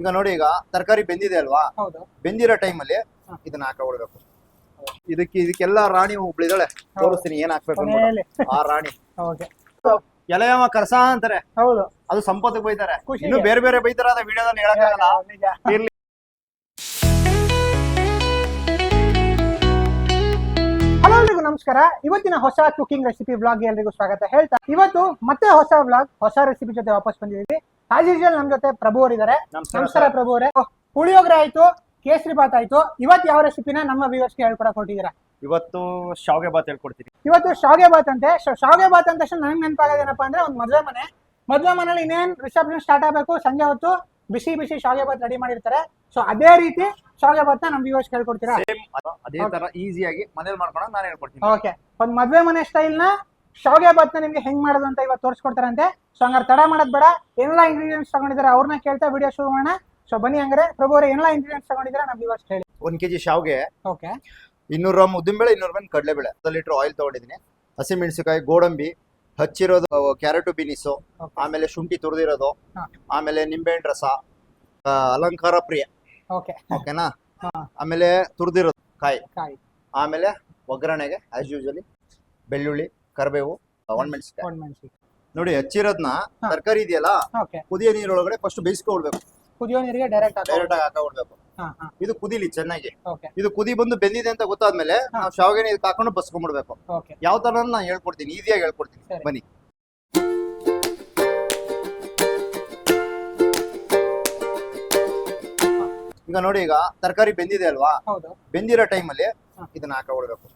ಈಗ ನೋಡಿ ಈಗ ತರಕಾರಿ ಬೆಂದಿದೆ ಅಲ್ವಾ? ಹೌದು. ಬೆಂದಿರೋ ಟೈಮಲ್ಲಿ ಅಲ್ಲಿ ಇದನ್ನ ಹೊಡ್ಬೇಕು ಇದಕ್ಕೆ ಇದಕ್ಕೆಲ್ಲ ರಾಣಿ ಒಬ್ಳಿದಾಳೆ ತೋರಿಸ್ತೀನಿ ಏನ್ ಹಾಕ್ಬೇಕು ಆ ರಾಣಿ. ಓಕೆ. ಎಲೆಯವ ಕರ್ಸ ಅಂತಾರೆ. ಹೌದು. ಅದು ಸಂಪತ್ತಿಗೆ ಬೈತಾರೆ. ಖುಷಿಗೆ. ಇನ್ನು ಬೇರೆ ಬೇರೆ ಬೈತಾರ ಅದ ವಿಡಿಯೋದಲ್ಲಿ ಹೇಳಕ್ಕಾಗಲ್ಲ ನಿಜ. ಇರ್ಲಿ. ಹಲೋ ಎಲ್ರಿಗೂ ನಮಸ್ಕಾರ. ಇವತ್ತಿನ ಹೊಸ ಕುಕಿಂಗ್ ರೆಸಿಪಿ ಬ್ಲಾಗ್ ಎಲ್ರಿಗೂ ಸ್ವಾಗತ. ಹೇಳ್ತಾ ಇವತ್ತು ಮತ್ತೆ ಹೊಸ ಬ್ಲಾಗ್ ಹೊಸ ರೆಸಿಪಿ ಜೊತೆ ವಾಪಸ್ ಬಂದಿದ್ದೀವಿ. ಆಸ್ ಯೂಶಲ್ ನಮ್ ಜೊತೆ ಪ್ರಭು ಅವರಿದ್ದಾರೆ. ನಮಸ್ಕಾರ ಪ್ರಭು ಅವರೇ. ಪುಳಿಯೋಗರೆ ಆಯ್ತು ಕೇಸರಿ ಬಾತ್ ಆಯ್ತು. ಇವತ್ತು ಯಾವ ರೆಸಿಪಿನ ನಮ್ಮ ವ್ಯೂವರ್ಸ್ಗೆ ಹೇಳ್ಕೊಡಕ್ ಹೊರಟಿದ್ದೀರಾ? ಇವತ್ತು ಶಾವ್ಗೆ ಬಾತ್ ಹೇಳ್ಕೊಡ್ತೀನಿ. ಇವತ್ತು ಶಾವ್ಗೆ ಬಾತ್ ಅಂತೆ. ಸೊ ಶಾವ್ಗೆ ಬಾತ್ ಅಂತ ನನಗೆ ನೆನಪಾಗೋದೇನಪ್ಪ ಅಂದ್ರೆ ಒಂದು ಮದುವೆ ಮನೆ. ಮದುವೆ ಮನೇಲಿ ಇನ್ನೇನು ರಿಸೆಪ್ಷನ್ ಸ್ಟಾರ್ಟ್ ಆಗಬೇಕು? ಸಂಜೆ ಹೊತ್ತು ಬಿಸಿ ಬಿಸಿ ಶಾವ್ಗೆ ಬಾತ್ ರೆಡಿ ಮಾಡಿರ್ತಾರೆ. ಸೊ ಅದೇ ರೀತಿ ಶಾವ್ಗೆ ಬಾತ್ ನಮ್ಮ ವ್ಯೂವರ್ಸ್ ಹೇಳ್ಕೊಡ್ತೀರಾ? ಅದೇ ತರ ಈಸಿಯಾಗಿ ಮನೇಲಿ ಮಾಡ್ಕೊಂಡು ನಾನು ಹೇಳ್ಕೊಡ್ತೀನಿ. ಓಕೆ ಒಂದು ಮದುವೆ ಮನೆ ನ ಶಾವ್ಗೆ ನ ನಿಮ್ಗೆ ಹೆಂಗ್ ಮಾಡೋದು ಅಂತ ಇವತ್ತು ತೋರಿಸ್ಕೊಡ್ತಾರಂತೆ. ಸೊ ಹಂಗಾರೆ ತಡ ಮಾಡೋದು ಬೇಡ. ಏನೆಲ್ಲ ಇಂಗ್ರೀಡಿಯೆಂಟ್ಸ್ ತಗೊಂಡಿದ್ದಾರೆ. ಅವ್ರನ್ನ ಕೇಳ್ತಾ ವಿಡಿಯೋ ಶುರು ಮಾಡೋಣ. ಸೊ ಬನ್ನಿ ಹಂಗಾರೆ. ಪ್ರಭು ಅವರೇ ಏನೆಲ್ಲ ಇಂಗ್ರೀಡಿಯೆಂಟ್ಸ್ ತಗೊಂಡಿದ್ದಾರೆ? ನಮ್ಗೆ ಇವಾಗ ಹೇಳಿ ಒಂದ್ ಕೆಜಿ ಶಾವ್ಗೆ. ಓಕೆ. ಇನ್ನೂರು ಗ್ರಾಮ್ ಉದ್ದಿನಬೇಳೆ ಇನ್ನೂರು ಗ್ರಾಮ್ ಕಡಲೆಬೇಳೆ. ಹತ್ತು ಲೀಟರ್ ಆಯಿಲ್ ತಗೊಂಡಿದ್ದೀನಿ. ಹಸಿಮೆಣಸಿನಕಾಯಿ ಗೋಡಂಬಿ ಹಚ್ಚಿರೋದು ಕ್ಯಾರೆಟು ಬೀನಿಸು ಆಮೇಲೆ ಶುಂಠಿ ತುರಿದಿರೋದು. ಹಾ. ಆಮೇಲೆ ನಿಂಬೆಹಣ್ಣು ರಸ ಆ, ಅಲಂಕಾರ ಪ್ರಿಯ. ಓಕೆ. ಓಕೆನಾ? ಹಾ. ಆಮೇಲೆ ತುರಿದಿರೋದು ಕಾಯಿ. ಕಾಯಿ. ಆಮೇಲೆ ಒಗ್ಗರಣೆಗೆ ಆಸ್ ಯೂಶಲಿ ಬೆಳ್ಳುಳ್ಳಿ ಕರಿಬೇವು ಒಣಮೆಣಸಿಕಾಯಿ ಒಣ ಮೆಣಸಿ ನೋಡಿ ಹಚ್ಚಿರೋದ್ನ ತರಕಾರಿ ಇದೆಯಲ್ಲ ಓಕೆ. ಕುದಿಯೋ ನೀರೊಳಗಡೆ ಫಸ್ಟ್ ಬೇಯಿಸ್ಕೊಳ್ಬೇಕು ಕುದಿಯೋ ನೀರಿಗೆ ಡೈರೆಕ್ಟ್ ಡೈರೆಕ್ಟ್ ಆಗಿ ಹಾಕೊಳ್ಬೇಕು ಇದು ಕುದಿಲಿ ಚೆನ್ನಾಗಿ. ಇದು ಕುದಿ ಬಂದು ಬೆಂದಿದೆ ಅಂತ ಗೊತ್ತಾದ್ಮೇಲೆ. ನಾವು ಶಾವಿಗೆನ ಇದಕ್ಕೆ ಹಾಕೊಂಡು ಬಸ್ಕೊಂಡ್ಬಿಡ್ಬೇಕು. ಯಾವ ತರ ನಾನು ಹೇಳ್ಕೊಡ್ತೀನಿ ಈಸಿಯಾಗಿ ಹೇಳ್ಕೊಡ್ತೀನಿ. ಬನ್ನಿ. ಈಗ ನೋಡಿ ಈಗ ತರಕಾರಿ ಬೆಂದಿದೆ ಅಲ್ವಾ? ಬೆಂದಿರೋ ಟೈಮಲ್ಲಿ. ಇದನ್ನ ಹಾಕಬಿಡ್ಬೇಕು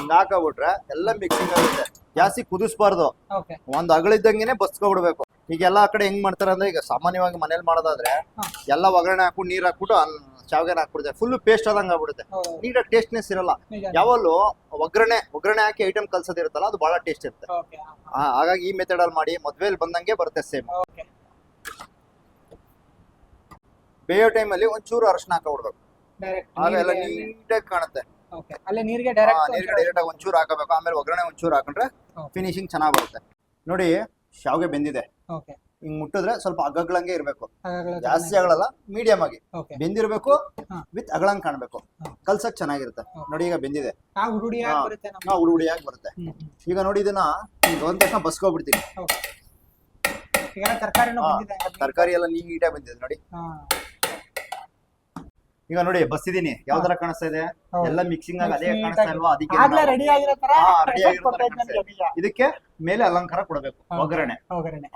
ಹಿಂಗ ಹಾಕಬಿಟ್ರೆ ಎಲ್ಲ ಮಿಕ್ಸಿಂಗ್ ಆಗುತ್ತೆ. ಜಾಸ್ತಿ ಕುದಿಸ್ಬಾರ್ದು. ಒಂದ್ ಅಗಳಿದ್ದಂಗೆನೆ ಬಸ್ಕೊಬಿಡ್ಬೇಕು. ಈಗ ಆ ಕಡೆ ಹೆಂಗ್ ಮಾಡ್ತಾರೆ ಅಂದ್ರೆ ಈಗ ಸಾಮಾನ್ಯವಾಗಿ ಮನೇಲಿ ಮಾಡೋದಾದ್ರೆ. ಎಲ್ಲ ಒಗ್ಗರಣೆ ಹಾಕ್ಬಿಟ್ಟು ನೀರ್ ಹಾಕ್ಬಿಟ್ಟು ಶಾವಿಗೆ ಹಾಕ್ಬಿಡುತ್ತೆ ಫುಲ್ ಪೇಸ್ಟ್ ಆದಂಗ ಆಗ್ಬಿಡುತ್ತೆ. ನೀಟಾಗಿ ಟೇಸ್ಟ್ನೆಸ್ ಇರಲ್ಲ. ಯಾವಾಗ ಯಾವಲ್ಲೂ ಒಗ್ಗರಣೆ ಒಗ್ಗರಣೆ ಹಾಕಿ ಐಟಮ್ ಕಲ್ಸೋದಿರುತ್ತಲ್ಲ ಅದು ಬಹಳ ಟೇಸ್ಟ್ ಇರುತ್ತೆ. ಹಾಗಾಗಿ ಈ ಮೆಥಡ್ ಅಲ್ಲಿ ಮಾಡಿ ಮದ್ವೆಲ್ ಬಂದಂಗೆ ಬರುತ್ತೆ ಸೇಮ್ ಬೇಯೋ ಟೈಮಲ್ಲಿ ಒಂಚೂರು ಅರಶಿನ ಹಾಕಬಿಡ್ಬೇಕು. ಆಗ ಎಲ್ಲ ನೀಟಾಗಿ ಕಾಣುತ್ತೆ. ಓಕೆ ಅಲ್ಲೇ ನೀರಿಗೆ ನೀರಿಗೆ ಡೈರೆಕ್ಟ್ ಆಗಿ ಒಂಚೂರು ಹಾಕಬೇಕು. ಆಮೇಲೆ ಒಗ್ಗರಣೆ ಒಂಚೂರು ಹಾಕೊಂಡ್ರೆ ಫಿನಿಶಿಂಗ್ ಚೆನ್ನಾಗಿ ಬರುತ್ತೆ. ನೋಡಿ ಶಾವ್ಗೆ ಬೆಂದಿದೆ. ಓಕೆ ಹಿಂಗ್ ಮುಟ್ಟಿದ್ರೆ ಸ್ವಲ್ಪ ಅಗಗಳಂಗೆ ಇರಬೇಕು. ಜಾಸ್ತಿ ಅಗಳಲ್ಲ ಮೀಡಿಯಂ ಆಗಿ. ಬೆಂದಿರ್ಬೇಕು. ವಿತ್ ಅಗಳಂಗ್ ಕಾಣ್ಬೇಕು. ಕಲ್ಸಕ್ ಚೆನ್ನಾಗಿರುತ್ತೆ. ನೋಡಿ ಈಗ ಬೆಂದಿದೆ. ಹುಡುಗಿಯಾಗಿ ಬರುತ್ತೆ ಈಗ ನೋಡಿ ಇದನ್ನ ಒಂದ್ ತಕ್ಷಣ ಬಸ್ಕೋಬಿಡ್ತೀನಿ. ತರಕಾರಿ ಎಲ್ಲ ನೀಟಾಗಿ ಬಂದಿದೆ ನೋಡಿ. ಈಗ ನೋಡಿ ಬಸ್ ಇದೀನಿ. ಯಾವ್ದಾರ ಕಾಣಿಸ್ತಾ ಇದೆ? ಹೌದು. ಎಲ್ಲ ಮಿಕ್ಸಿಂಗ್ ಆಗಿ ಅದೇ ಕಾಣಿಸ್ತಾ ಇಲ್ವಾ? ಅದಕ್ಕೆ ಆಗ್ಲೇ ರೆಡಿ ಆಗಿರೋ ತರ ಹಾ, ready ಆಗಿರೋ ತರ ಕಾಣಿಸ್ತಾ ಇದಕ್ಕೆ ಮೇಲೆ ಅಲಂಕಾರ ಕೊಡಬೇಕು. ಹಾ. ಒಗ್ಗರಣೆ. ಒಗ್ಗರಣೆ.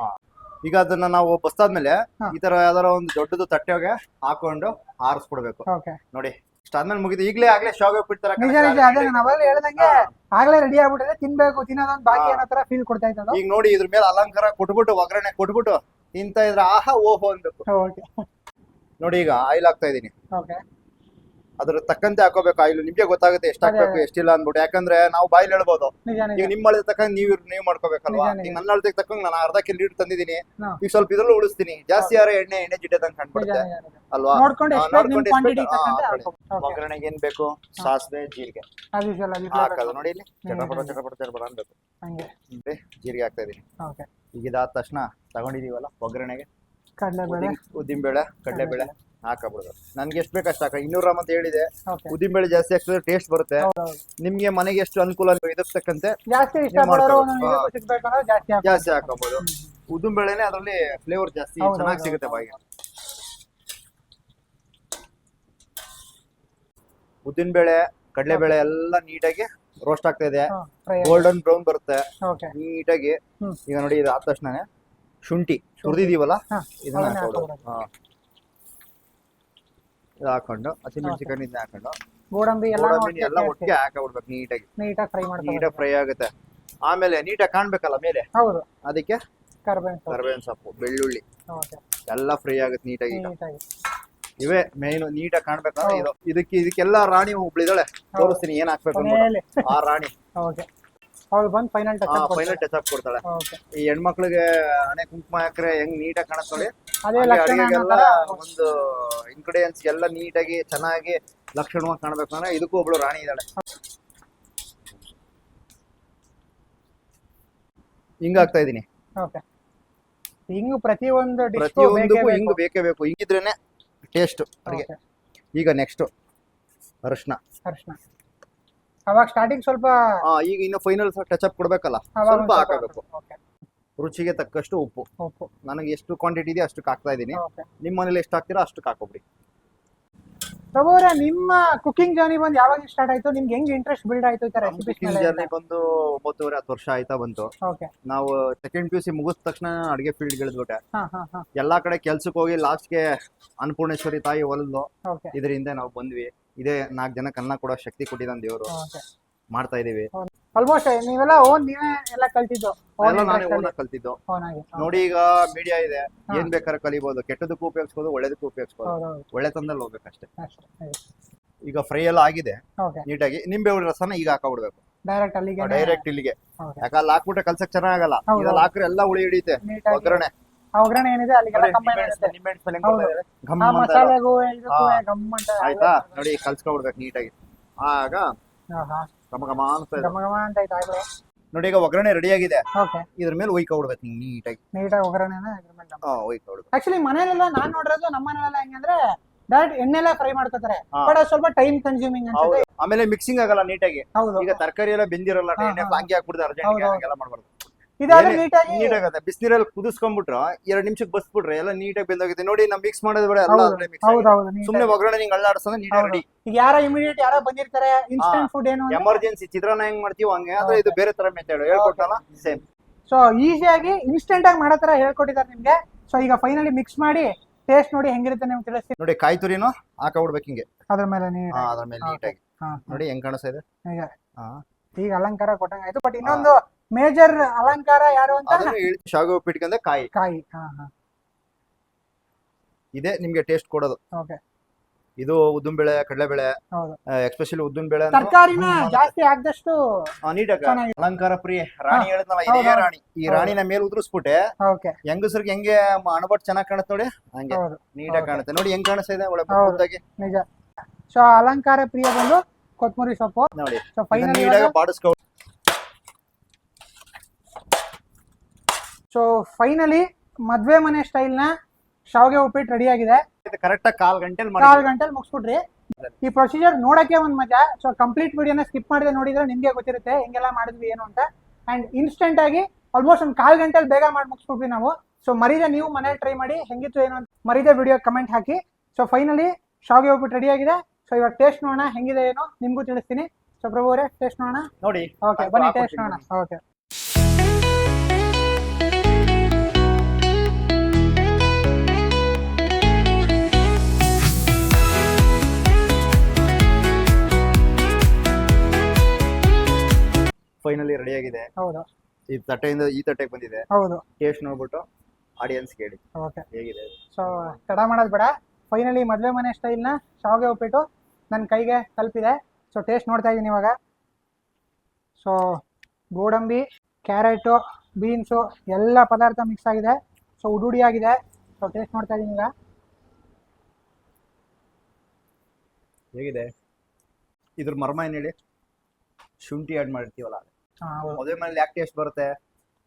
ಈಗ ಅದನ್ನ ನಾವು ಬಸ್ತಾದ್ಮೇಲೆ ಹಾ. ಈ ತರ ಯಾವ್ದಾರ ಒಂದು ದೊಡ್ಡದು ತಟ್ಟೆಗೆ ಹಾಕೊಂಡು ಆರಿಸ್ಕೊಡ್ಬೇಕು. ಓಕೆ ನೋಡಿ ಇಷ್ಟಾದ್ಮೇಲೆ ಮುಗಿದು ಈಗಲೇ ಆಗ್ಲೇ ಶಾವಿಗೆ ಉಪ್ಪಿಟ್ಟು ತರ ನಿಜ ನಿಜ. ಅದೇ ನಾನು ಅವಾಗಲೇ ಹೇಳ್ದಂಗೆ ಆಗ್ಲೇ ರೆಡಿ ಆಗ್ಬಿಟ್ಟಿದೆ. ತಿನ್ಬೇಕು ತಿನ್ನೋದೊಂದು ಬಾಕಿ. ಅನ್ನೋ ತರ ಫೀಲ್ ಕೊಡ್ತಾ ಇತ್ತು ಈಗ ನೋಡಿ ಇದ್ರ ಮೇಲೆ ಅಲಂಕಾರ ಕೊಟ್ಬಿಟ್ಟು ಒಗ್ಗರಣೆ ಕೊಟ್ಬಿಟ್ಟು ಇಂತ ಇದ್ರ ಆಹಾ ಓಹೋ ಅನ್ಬೇಕು ಓಕೆ ನೋಡಿ ಈಗ ಆಯಿಲ್ ಹಾಕ್ತಾ ಇದೀನಿ ಓಕೆ ಅದ್ರ ತಕ್ಕಂತೆ ಹಾಕೋಬೇಕು. ಆಯಿಲ್ ನಿಮ್ಗೆ ಗೊತ್ತಾಗುತ್ತೆ ಎಷ್ಟು ಹಾಕ್ಬೇಕು ಎಷ್ಟಿಲ್ಲ ಅನ್ಬಿಟ್ಟು ಯಾಕಂದ್ರೆ ನಾವು ಬಾಯಿಲ್ ಹೇಳ್ಬೋದು. ನಿಜ ಈಗ ನಿಜ ನಿಮ್ಮ ಅಳತೆ ತಕ್ಕಂಗೆ ನೀವು ನೀವು ಮಾಡ್ಕೋಬೇಕಲ್ವಾ? ನಿಜ, ನಿಜ. ಈಗ ನನ್ನ ಅಳತೆಗೆ ತಕ್ಕಂಗೆ ನಾನು ಅರ್ಧ ಕಿಲೋ ನೀರು ತಂದಿದ್ದೀನಿ. ಹಾ. ಈಗ ಸ್ವಲ್ಪ ಇದ್ರಲ್ಲೂ ಉಳಿಸ್ತೀನಿ. ಜಾಸ್ತಿ ಯಾರ ಎಣ್ಣೆ ಎಣ್ಣೆ ನಿಜ ಕಾಣ್ಬಿಡುತ್ತೆ. ನಿಜ ನಿಜ. ಅಲ್ವಾ? ನೋಡ್ಕೊಂಡು ಹಾ, ಎಷ್ಟು ನಿಮ್ ನೋಡ್ಕೊಂಡು ಕ್ವಾಂಟಿಟಿ ಎಷ್ಟು ಬೇಕು? ತಕ್ಕಂತೆ ಹಾ, ಹಾಕ್ಬೇಕು ಒಗ್ಗರಣೆಗೆ ಏನ್ ಬೇಕು? ಸಾಸಿವೆ ಜೀರಿಗೆ. ಹಾಕೋದು. ನೋಡಿ ಇಲ್ಲಿ. ಚಟಪಟ ಹ್ಮ್. ಚಟಪಟ ಚಟಪಟ ಅನ್ಬೇಕು ಹಂಗೆ. ಜೀರಿಗೆ ಹಾಕ್ತಾ ಇದೀನಿ ಓಕೆ. ಈಗ ಇದಾದ ತಕ್ಷಣ ತಗೊಂಡಿದೀವಲ್ಲ ಒಗ್ಗರಣೆಗೆ? ಕಡಲೆಬೇಳೆ. ಉದ್ದಿನಬೇಳೆ ಕಡಲೆಬೇಳೆ ಹಾಕಬಿಡೋದು. ನನ್ಗೆ ಎಷ್ಟು ಬೇಕು ಅಷ್ಟು ಹಾಕ. ಇನ್ನೂರು ಅಂತ ಹೇಳಿದೆ. ಉದ್ದಿನ ಉದ್ದಿನಬೇಳೆ ಜಾಸ್ತಿ ಹಾಕಿದ್ರೆ ಟೇಸ್ಟ್ ಬರುತ್ತೆ. ಹೌದೌದು. ನಿಮ್ಗೆ ಮನೆಗೆ ಎಷ್ಟು ಅನುಕೂಲ ಇದಕ್ಕಂತೆ ಇದಕ್ಕೆ ತಕ್ಕಂತೆ ಜಾಸ್ತಿ ಇಷ್ಟ ಉದ್ದಿನ ಪಡೋರು ಮಾಡ್ಕೊಬೇಕು. ಒಂದೊಂದು ಇದಕ್ಕೂ ಸಿಗ್ಬೇಕು ಅಂದ್ರೆ ಜಾಸ್ತಿ ಹಾಕ್ಬೇಕು. ಜಾಸ್ತಿ ಹಾಕೋಬಹುದು ಉದ್ದಿನಬೇಳೆನೆ ಅದರಲ್ಲಿ ಫ್ಲೇವರ್ ಜಾಸ್ತಿ ಹೌದು, ಚೆನ್ನಾಗಿ ಹೌದು, ಸಿಗುತ್ತೆ ಉದ್ದಿನ ಬಾಯಿಗೆ ಉದ್ದಿನಬೇಳೆ ಕಡಲೆಬೇಳೆ ಎಲ್ಲ ನೀಟಾಗಿ ರೋಸ್ಟ್ ಆಗ್ತಾ ಇದೆ. ಹಾ, fry ಗೋಲ್ಡನ್ ಬ್ರೌನ್ ಬರುತ್ತೆ. ಓಕೆ. ನೀಟಾಗಿ. ಹ್ಮ್. ಈಗ ನೋಡಿ ಇದು ಆದ ತಕ್ಷಣ ಶುಂಠಿ ಹುರಿದಿದೀವಲ್ಲ ಇದನ್ನ ಹಾಕೋದು ಇದು ಹಾಕೊಂಡು ಹಸಿಮೆಣಸಿಕಾಯಿ ಇದನ್ನ ಹಾಕೊಂಡು. ಗೋಡಂಬಿ ಎಲ್ಲ ಗೋಡಂಬಿ ಎಲ್ಲ ಒಟ್ಟಿಗೆ ಹಾಕಬಿಡ್ಬೇಕು ನೀಟಾಗಿ. ನೀಟಾಗಿ ಫ್ರೈ ಮಾಡ್ಕೊಂಡು ನೀಟಾಗಿ ಫ್ರೈ ಆಗುತ್ತೆ. ಆಮೇಲೆ ನೀಟಾಗಿ ಕಾಣ್ಬೇಕಲ್ಲ ಮೇಲೆ? ಹೌದು. ಅದಕ್ಕೆ ಕರ್ಬೇವಿನ ಸೊಪ್ಪು. ಬೆಳ್ಳುಳ್ಳಿ. ಓಕೆ ಎಲ್ಲ ಫ್ರೈ ಆಗುತ್ತೆ ನೀಟಾಗಿ ಇವೇ ಮೇನ್ ನೀಟಾಗಿ ಕಾಣ್ಬೇಕಂದ್ರೆ ಇದು ಇದಕ್ಕೆ ಇದಕ್ಕೆಲ್ಲ ರಾಣಿ ಒಬ್ಳಿದಾಳೆ ತೋರಿಸ್ತೀನಿ ಏನ್ ಹಾಕ್ಬೇಕು. ಆ ರಾಣಿ. ಓಕೆ ಅವ್ಳು ಬಂದು final touch final touch up ಕೊಡ್ತಾಳೆ. ಓಕೆ ಈ ಹೆಣ್ಮಕ್ಳಿಗೆ ಹಣೆ ಕುಂಕುಮ ಹಾಕ್ರೆ ಹೆಂಗ್ ನೀಟಾಗಿ ಕಾಣಿಸ್ತಾಳೆ? ಅದೇ ಹಾಗೆ ಅಡಿಗೆಗೆಲ್ಲ ಒಂದು ಇಂಗ್ರೀಡಿಯೆಂಟ್ಸ್ ಎಲ್ಲ ನೀಟಾಗಿ ಚೆನ್ನಾಗಿ ಲಕ್ಷಣವಾಗಿ ಕಾಣಬೇಕು ಅಂದ್ರೆ ಇದಕ್ಕೂ ಒಬ್ಳು ರಾಣಿ ಇದ್ದಾಳೆ. ಹಿಂಗ ಹಾಕ್ತಾ ಇದೀನಿ. ಓಕೆ ಪ್ರತಿ ಪ್ರತಿಯೊಂದು ಪ್ರತಿಯೊಂದಕ್ಕೂ ಹಿಂಗ್ ಬೇಕೇ ಬೇಕು. ಹಿಂಗಿದ್ರೇನೆ ಟೇಸ್ಟ್ ಅಡಿಗೆ. ಈಗ ನೆಕ್ಸ್ಟ್ ಅರಿಶಿನ ಅರ್ಶನ ಅವಾಗ ಸ್ಟಾರ್ಟಿಂಗ್ ಸ್ವಲ್ಪ ಈಗ ಇನ್ನು ಫೈನಲ್ ಟಚ್ ಅಪ್ ಕೊಡ್ಬೇಕಲ್ಲ. ಸ್ವಲ್ಪ ಹಾಕಬೇಕು. ರುಚಿಗೆ ತಕ್ಕಷ್ಟು ಉಪ್ಪು. ಉಪ್ಪು. ನನಗೆ ಎಷ್ಟು ಕ್ವಾಂಟಿಟಿ ಇದೆ ಅಷ್ಟು ಹಾಕ್ತಾ ಇದ್ದೀನಿ. ಓಕೆ ನಿಮ್ಮ ಮನೇಲಿ ಎಷ್ಟು ಹಾಕ್ತೀರಾ ಅಷ್ಟಕ್ಕೆ ಹಾಕೋಬಿಡಿ ಪ್ರಭುರ ನಿಮ್ಮ ಕುಕಿಂಗ್ ಜರ್ನಿ ಬಂದು ಯಾವಾಗ ಸ್ಟಾರ್ಟ್ ಆಯ್ತು? ನಿಮ್ಗೆ ಹೆಂಗ್ ಇಂಟ್ರೆಸ್ಟ್ ಬಿಲ್ಡ್ ಆಯ್ತು ಈ ತರ ಕುಕಿಂಗ್ ಜರ್ನಿ ಬಂದು ಒಂಬತ್ತುವರೆ ಹತ್ತು ವರ್ಷ ಆಯ್ತಾ ಬಂತು. ನಾವು ಸೆಕೆಂಡ್ ಪಿ ಯು ಸಿ ಮುಗಿದ ತಕ್ಷಣ ಅಡಿಗೆ ಫೀಲ್ಡ್ ಇಳಿದ್ಬಿಟ್ಟೆ. ಹಾ ಎಲ್ಲಾ ಕಡೆ ಕೆಲ್ಸಕ್ಕೆ ಹೋಗಿ ಲಾಸ್ಟ್ಗೆ ಅನ್ನಪೂರ್ಣೇಶ್ವರಿ ತಾಯಿ ಹೊಲದ್ದು ಓಕೆ ಇದರಿಂದ ನಾವು ಬಂದ್ವಿ. ಇದೇ ನಾಲ್ಕು ಜನಕ್ಕೆ ಅನ್ನ ಕೊಡೋ ಶಕ್ತಿ ಕೊಟ್ಟಿದ್ದಾನೆ ದೇವರು. ಮಾಡ್ತಾ ಇದೀವಿ ಆಲ್ಮೋಸ್ಟ್ ನೀವೆಲ್ಲ ಓನ್ ನೀವೇ ಎಲ್ಲ ಕಲ್ತಿದ್ದು. ಎಲ್ಲ ನಾನೇ ಓನ್ ಕಲ್ತಿದ್ದು ನೋಡಿ ಈಗ ಮೀಡಿಯಾ ಇದೆ. ಏನ್ ಬೇಕಾದ್ರೆ ಕಲಿಬಹುದು ಕೆಟ್ಟದಕ್ಕೂ ಉಪಯೋಗಿಸಬಹುದು ಒಳ್ಳೇದಕ್ಕೂ ಉಪಯೋಗಿಸ್ಬೋದು. ಒಳ್ಳೆ ಒಳ್ಳೆತನದಲ್ಲಿ ಹೋಗ್ಬೇಕಷ್ಟೇ. ಈಗ ಫ್ರೈ ಎಲ್ಲ ಆಗಿದೆ. ನೀಟಾಗಿ. ನಿಂಬೆ ಹುಳಿ ರಸನ ಈಗ ಹಾಕಬಿಡ್ಬೇಕು. ಡೈರೆಕ್ಟ್ ಅಲ್ಲಿಗೆ ಡೈರೆಕ್ಟ್ ಇಲ್ಲಿಗೆ. ಯಾಕಂದ್ರೆ ಯಾಕೆ ಅಲ್ಲಿ ಹಾಕ್ಬಿಟ್ರೆ ಕಲ್ಸಕ್ ಚೆನ್ನಾಗಲ್ಲ. ಇದ್ರಲ್ಲಿ ಹಾಕ್ರೆ ಎಲ್ಲ ಹುಳಿ ಹಿಡಿಯುತ್ತೆ. ಒಗ್ಗರಣೆ. ಆ ಒಗ್ಗರಣೆ ಏನಿದೆ? ಅಲ್ಲಿಗೆಲ್ಲ ಕಂಬೈನ್? ಘಮ್ ಆ ಅಂತ. ಮಸಾಲೆಗೂ ಇದಕ್ಕೂ ಗಮ್ ಅಂತ ಆಯ್ತಾ? ನೋಡಿ ಕಲ್ಸ್ಕೊಬಿಡ್ಬೇಕು ನೀಟಾಗಿ. ಆಗ ಇದೆ. ಘಮ ಘಮ ಅಂತ ಆಯ್ತು ನೋಡಿ ಈಗ ಒಗ್ಗರಣೆ ರೆಡಿ ಆಗಿದೆ ಓಕೆ. ಇದ್ರ ಮೇಲೆ ಒಯ್ಕೊಬಿಡ್ಬೇಕು ನೀವು ನೀಟಾಗಿ. ನೀಟಾಗಿ ಒಗ್ಗರಣೆನ ಇದ್ರ ಮೇಲೆ ಒಯ್ಕೊಬಿಡ್ಬೇಕು. ಆಕ್ಚುಲಿ ಮನೇಲೆಲ್ಲ ನಾನು ನೋಡಿರೋದು ನಮ್ಮ ಮನೆಯಲ್ಲೆಲ್ಲ ಹೆಂಗಂದ್ರೆ ಡೈರೆಕ್ಟ್ ಎಣ್ಣೆಲ್ಲ ಫ್ರೈ ಮಾಡ್ಕೋತಾರೆ. ಬಟ್ ಸ್ವಲ್ಪ ಟೈಮ್ ಕನ್ಸ್ಯೂಮಿಂಗ್ ಆಮೇಲೆ ಮಿಕ್ಸಿಂಗ್ ಆಗಲ್ಲ ನೀಟಾಗಿ. ಹೌದು. ಈಗ ತರಕಾರಿ ಎಲ್ಲ ಬೆಂದಿರಲ್ಲ ಎಣ್ಣೆ. ಹಾಕಿ ಹಾಕ್ಬಿಡ್ತಾರೆ ಅರ್ಜೆಂಟ್. ಮಾಡ್ಬಾರ್ದು. ಇದಾದ್ರೆ ನೀಟಾಗಿ ನೀಟಾಗತ್ತೆ. ಬಿಸಿನೀರಲ್ಲಿ ಕುದಿಸ್ಕೊಂಡ್ಬಿಟ್ರ ಎರಡ್ ನಿಮಿಷಕ್ಕೆ ಬಸ್ಬಿಟ್ರೆ ಎಲ್ಲ ನೀಟಾಗಿ ಬೆಂದೋಗಿದೆ ನೋಡಿ ನಮ್ ಮಿಕ್ಸ್ ಮಾಡೋದು ಬೇಡ ಎಲ್ಲ ಅದ್ರಲ್ಲೇ ಮಿಕ್ಸ್ ಹೌದು ಹೌದು ನೀಟಾಗಿ. ಸುಮ್ನೆ ಒಗ್ಗರಣೆ ನಿಂಗೆ ಅಳ್ಳಾಡ್ಸೋದು ನೀಟಾಗಿ ಹೌದು. ರೆಡಿ ಈಗ ಯಾರ ಇಮಿಡಿಯೇಟ್ ಯಾರ ಬಂದಿರ್ತಾರೆ ಇನ್ಸ್ಟೆಂಟ್ ಫುಡ್ ಏನು ಎಮರ್ಜೆನ್ಸಿ ಚಿತ್ರಾನ್ನ ಹೆಂಗ್ ಮಾಡ್ತೀವಿ ಹಂಗೆ. ಆದ್ರೆ ಇದು ಬೇರೆ ತರ ಮೆಥಡ್ ಹೇಳ್ಕೊಟ್ಟಲ್ಲ ಸೇಮ್ ಸೊ ಈಸಿಯಾಗಿ ಇನ್ಸ್ಟೆಂಟ್ ಆಗಿ ಮಾಡೋ ತರ ಹೇಳ್ಕೊಟ್ಟಿದ್ದಾರೆ ನಿಮ್ಗೆ. ಸೊ ಈಗ ಫೈನಲಿ ಮಿಕ್ಸ್ ಮಾಡಿ ಟೇಸ್ಟ್ ನೋಡಿ ಹೆಂಗಿರುತ್ತೆ ನಿಮ್ಗೆ ತಿಳಿಸ್ತೀನಿ ನೋಡಿ ಕಾಯಿ ತುರಿನೂ ಹಾಕಬಿಡ್ಬೇಕು ಹಿಂಗೆ. ಅದ್ರ ಮೇಲೆ ನೀವು ಹಾ ಅದ್ರ ಮೇಲೆ ನೀಟಾಗಿ ಹಾ, ನೋಡಿ ಹೆಂಗ್ ಕಾಣಿಸ್ತಾ ಇದೆ. ಹಾ. ಈಗ ಅಲಂಕಾರ ಕೊಟ್ಟಂಗ ಆಯ್ತು ಬಟ್ ಇನ್ನೊಂದು ಮೇಜರ್ ಅಲಂಕಾರ ಯಾರು ಅಂತ? ಶಾವಿಗೆ ಹೇಳ್ತಿ ಅಂದ್ರೆ ಕಾಯಿ. ಕಾಯಿ ಇದೆ ಹಾ. ಇದೇ ನಿಮ್ಗೆ ಟೇಸ್ಟ್ ಕೊಡೋದು. ಓಕೆ. ಇದು ಉದ್ದಿನಬೇಳೆ ಕಡಲೆಬೇಳೆ ಹೌದು. ಎಸ್ಪೆಷಲಿ ಉದ್ದಿನಬೇಳೆ ತರಕಾರಿನ ಜಾಸ್ತಿ ಹಾಕ್ದಷ್ಟು ನೀಟಾಗಿ ಅಲಂಕಾರ ಪ್ರಿಯ. ರಾಣಿ ಹೇಳಿದ್ನಲ್ಲ ಇದೇ. ರಾಣಿ. ಈ ರಾಣಿನ ಮೇಲೆ ಉದುರಿಸ್ಬಿಟ್ಟೆ. ಓಕೆ. ಹೆಂಗಸರಿಗೆ ಹೆಂಗೆ ಅಣಬಟ್ ಚೆನ್ನಾಗಿ ಕಾಣುತ್ತೆ ನೋಡಿ? ಹಂಗೆ. ಹೌದು. ನೀಟಾಗಿ ಕಾಣುತ್ತೆ. ನೋಡಿ ಹೆಂಗ್ ಕಾಣಿಸ್ತಾ ಇದೆ ಒಳ್ಳೆ ಹೌದು. ನಿಜ. ಸೊ ಅಲಂಕಾರ ಪ್ರಿಯ ಬಂದು ಕೊತ್ತಂಬರಿ ಸೊಪ್ಪು. ನೋಡಿ. ಸೊ ಫೈನಲ್ ನೀಟಾಗಿ ಬಾಡಿಸ್ಕೊ ಸೊ ಫೈನಲಿ ಮದ್ವೆ ಮನೆ ಸ್ಟೈಲ್ನ ಶಾವ್ಗೆ ಉಪ್ಪಿಟ್ಟು ರೆಡಿ ಆಗಿದೆ. ಕರೆಕ್ಟ್ ಆಗಿ ಕಾಲ್ ಗಂಟೆಲಿ ಕಾಲ್ ಗಂಟೆಲಿ ಮುಗಿಸ್ಬಿಟ್ರಿ. ಈ ಪ್ರೊಸೀಜರ್ ನೋಡಕ್ಕೆ ಒಂದ್ ಮಜಾ. ಸೊ ಕಂಪ್ಲೀಟ್ ವಿಡಿಯೋನ ಸ್ಕಿಪ್ ಮಾಡಿದ್ರೆ ನೋಡಿದ್ರೆ ನಿಮ್ಗೆ ಗೊತ್ತಿರುತ್ತೆ ಹೆಂಗೆಲ್ಲ ಮಾಡಿದ್ವಿ ಏನು ಅಂತ. ಅಂಡ್ ಇನ್ಸ್ಟೆಂಟ್ ಆಗಿ ಆಲ್ಮೋಸ್ಟ್ ಒಂದು ಕಾಲ್ ಗಂಟೆಲಿ ಬೇಗ ಮಾಡಿ ಮುಗಿಸ್ಬಿಟ್ವಿ ನಾವು. ಸೊ ಮರಿದೆ ನೀವು ಮನೇಲಿ ಟ್ರೈ ಮಾಡಿ ಹೆಂಗಿತ್ತು ಏನು ಅಂತ ಮರಿದೆ ವಿಡಿಯೋ ಕಮೆಂಟ್ ಹಾಕಿ. ಸೊ ಫೈನಲಿ ಶಾವಿಗೆ ಉಪ್ಪಿಟ್ಟು ರೆಡಿ ಆಗಿದೆ. ಸೊ ಇವಾಗ ಟೇಸ್ಟ್ ನೋಡೋಣ ಹೆಂಗಿದೆ ಏನು ನಿಮ್ಗೂ ತಿಳಿಸ್ತೀನಿ. ಸೊ ಪ್ರಭು ಅವರೇ ಟೇಸ್ಟ್ ನೋಡೋಣ? ನೋಡಿ ಓಕೆ ಬನ್ನಿ ಟೇಸ್ಟ್ ನೋಡೋಣ. ಓಕೆ ಫೈನಲಿ ರೆಡಿ ಆಗಿದೆ. ಹೌದು. ಈ ತಟ್ಟೆಯಿಂದ ಈ ತಟ್ಟೆಗೆ ಬಂದಿದೆ. ಹೌದು. ಟೇಸ್ಟ್ ನೋಡ್ಬಿಟ್ಟು ಆಡಿಯನ್ಸ್ ಕೇಳಿ ಓಕೆ. ಹೇಗಿದೆ? ಸೊ ತಡ ಮಾಡೋದು ಬೇಡ. ಫೈನಲಿ ಮದುವೆ ಮನೆ ಸ್ಟೈಲ್ನ ಶಾವಿಗೆ ಉಪ್ಪಿಟ್ಟು ನನ್ನ ಕೈಗೆ ತಲುಪಿದೆ. ಸೊ ಟೇಸ್ಟ್ ನೋಡ್ತಾ ಇದ್ದೀನಿ ಇವಾಗ. ಸೊ ಗೋಡಂಬಿ ಕ್ಯಾರೆಟು ಬೀನ್ಸು ಎಲ್ಲ ಪದಾರ್ಥ ಮಿಕ್ಸ್ ಆಗಿದೆ. ಸೊ ಉಡುಡಿ ಆಗಿದೆ. ಸೊ ಟೇಸ್ಟ್ ನೋಡ್ತಾ ಇದ್ದೀನಿ ಈಗ ಹೇಗಿದೆ? ಇದ್ರ ಮರ್ಮ ಏನು ಹೇಳಿ? ಶುಂಠಿ ಆಡ್ ಮಾಡಿರ್ತೀವಲ್ಲ ಮದುವೆ ಮನೇಲಿ ಯಾಕೆ ಟೇಸ್ಟ್ ಬರುತ್ತೆ?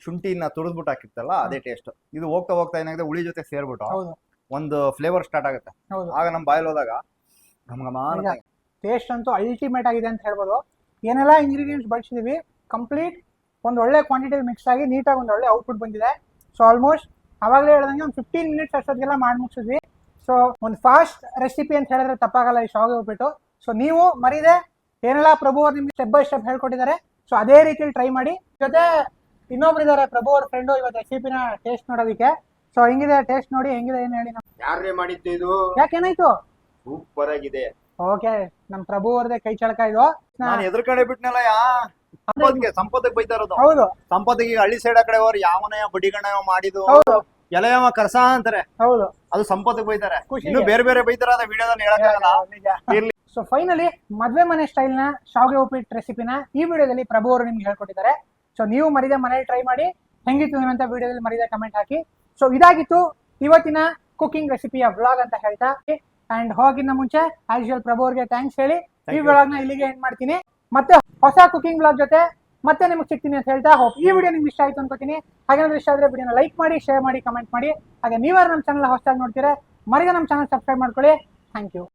ಶುಂಠಿನ ತುಳಿದ್ಬಿಟ್ಟು ಹಾಕಿರ್ತಲ್ಲ ಅದೇ ಟೇಸ್ಟ್ ಇದು ಹೋಗ್ತಾ ಹೋಗ್ತಾ ಏನಾಗಿದೆ ಹುಳಿ ಜೊತೆ ಸೇರ್ಬಿಟ್ಟು ಹೌದು. ಒಂದು ಫ್ಲೇವರ್ ಸ್ಟಾರ್ಟ್ ಆಗುತ್ತೆ. ಹೌದು. ಆಗ ನಮ್ಮ ಬಾಯಲ್ಲಿ ಹೋದಾಗ ನಮ್ಗೆ ಟೇಸ್ಟ್ ಅಂತೂ ಅಲ್ಟಿಮೇಟ್ ಆಗಿದೆ ಅಂತ ಹೇಳ್ಬೋದು. ಏನೆಲ್ಲ ಇಂಗ್ರೀಡಿಯೆಂಟ್ಸ್ ಬಳಸಿದೀವಿ ಕಂಪ್ಲೀಟ್ ಒಂದು ಒಳ್ಳೆ ಕ್ವಾಂಟಿಟಿ ಮಿಕ್ಸ್ ಆಗಿ ನೀಟಾಗಿ ಒಂದು ಒಳ್ಳೆ ಔಟ್ಪುಟ್ ಬಂದಿದೆ. ಸೊ ಆಲ್ಮೋಸ್ಟ್ ಅವಾಗಲೇ ಹೇಳ್ದಂಗೆ ಒಂದು ಫಿಫ್ಟೀನ್ ಮಿನಿಟ್ಸ್ ಅಷ್ಟೊತ್ತಿಗೆಲ್ಲ ಮಾಡಿ ಮುಗಿಸಿದ್ವಿ. ಸೊ ಒಂದು ಫಾಸ್ಟ್ ರೆಸಿಪಿ ಅಂತ ಹೇಳಿದ್ರೆ ತಪ್ಪಾಗಲ್ಲ ಈ ಶಾವಿಗೆ ಹೋಗ್ಬಿಟ್ಟು ಸೊ ನೀವು ಮರಿದೆ ಏನೆಲ್ಲ ಪ್ರಭು ಅವ್ರು ನಿಮ್ಗೆ ಸ್ಟೆಪ್ ಬೈ ಸ್ಟೆಪ್ ಹೇಳ್ಕೊಟ್ಟಿದ್ದಾರೆ ಸೊ ಅದೇ ರೀತಿಲಿ ಟ್ರೈ ಮಾಡಿ. ಜೊತೆ ಇನ್ನೊಬ್ರು ಇದ್ದಾರೆ ಪ್ರಭು ಅವ್ರ ಫ್ರೆಂಡು ಇವತ್ತು ರೆಸಿಪಿನ ಟೇಸ್ಟ್ ನೋಡೋದಕ್ಕೆ. ಸೊ ಹೆಂಗಿದೆ ಟೇಸ್ಟ್ ನೋಡಿ ಹೆಂಗಿದೆ ಏನು ಹೇಳಿ ನಮ್ಗೆ? ಯಾರೇ ಮಾಡಿದ್ದು ಇದು? ಯಾಕೇನಾಯ್ತು ಸೂಪರ್ ಆಗಿದೆ. ಓಕೆ ನಮ್ಮ ಪ್ರಭು ಅವ್ರದೇ ಕೈ ಚಳಕ ಇದು. ನಾನು ಎದುರ್ಕಡೆ ಬಿಟ್ನಲ್ಲ ಯಾ? ಸಂಪತ್ಗೆ ಸಂಪತ್ತಿಗೆ ಬೈತಾ ಇರೋದು. ಹೌದು. ಸಂಪತ್ತಿಗೆ ಈಗ ಹಳ್ಳಿ ಸೈಡ್ ಆ ಕಡೆ ಅವ್ರು ಯಾವನೇ ಬಡಿಗಣ ಮಾಡಿದ್ದು. ಹೌದು. ಎಲೆಯವ ಕರ್ಸ ಅಂತಾರೆ. ಹೌದು. ಅದು ಸಂಪತ್ತಿಗೆ ಬೈತಾರೆ. ಇನ್ನು ಬೇರೆ ಬೇರೆ ಬೈತಾರ ಅದ ವಿಡಿಯೋದಲ್ಲಿ ಹೇಳಕ್ಕಾಗಲ್ಲ. ಇರ್ಲಿ. ಸೊ ಫೈನಲಿ ಮದುವೆ ಮನೆ ಸ್ಟೈಲ್ನ ನ ಶಾವ್ಗೆ ಉಪ್ಪಿಟ್ಟು ರೆಸಿಪಿನ ಈ ವಿಡಿಯೋದಲ್ಲಿ ಪ್ರಭು ಅವರು ನಿಮ್ಗೆ ಹೇಳ್ಕೊಟ್ಟಿದ್ದಾರೆ. ಸೊ ನೀವು ಮರಿದೆ ಮನೇಲಿ ಟ್ರೈ ಮಾಡಿ ಹೆಂಗಿತ್ತು ಅಂತ ವಿಡಿಯೋದಲ್ಲಿ ಮರಿದೆ ಕಮೆಂಟ್ ಹಾಕಿ. ಸೊ ಇದಾಗಿತ್ತು ಇವತ್ತಿನ ಕುಕಿಂಗ್ ರೆಸಿಪಿಯ ವ್ಲಾಗ್ ಅಂತ ಹೇಳ್ತಾ ಅಂಡ್ ಹೋಗಿನ ಮುಂಚೆ ಆಸ್ ಯೂಶಲ್ ಪ್ರಭು ಅವ್ರಿಗೆ ಥ್ಯಾಂಕ್ಸ್ ಹೇಳಿ. ಈ ಬ್ಲಾಗ್ ವ್ಲಾಗ್ನ ಇಲ್ಲಿಗೆ ಎಂಡ್ ಮಾಡ್ತೀನಿ. ಮತ್ತೆ ಹೊಸ ಕುಕಿಂಗ್ ವ್ಲಾಗ್ ಜೊತೆ ಮತ್ತೆ ನಿಮ್ಗೆ ಸಿಗ್ತೀನಿ ಅಂತ ಹೇಳ್ತಾ ಹೋಪ್ ಈ ವಿಡಿಯೋ ನಿಮ್ಗೆ ಇಷ್ಟ ಆಯ್ತು ಅನ್ಕೋತೀನಿ. ಹಾಗೇನಾದ್ರೂ ಇಷ್ಟ ಆದ್ರೆ ವಿಡಿಯೋನ ಲೈಕ್ ಮಾಡಿ ಶೇರ್ ಮಾಡಿ ಕಮೆಂಟ್ ಮಾಡಿ. ಹಾಗೆ ನೀವಾರು ನಮ್ಮ ಚಾನಲ್ ಹೊಸದಾಗಿ ನೋಡ್ತೀರಾ ಮರಿಗೆ ನಮ್ಮ ಚಾನಲ್ ಸಬ್ಸ್ಕ್ರೈಬ್ ಮಾಡ್ಕೊಳ್ಳಿ. Thank you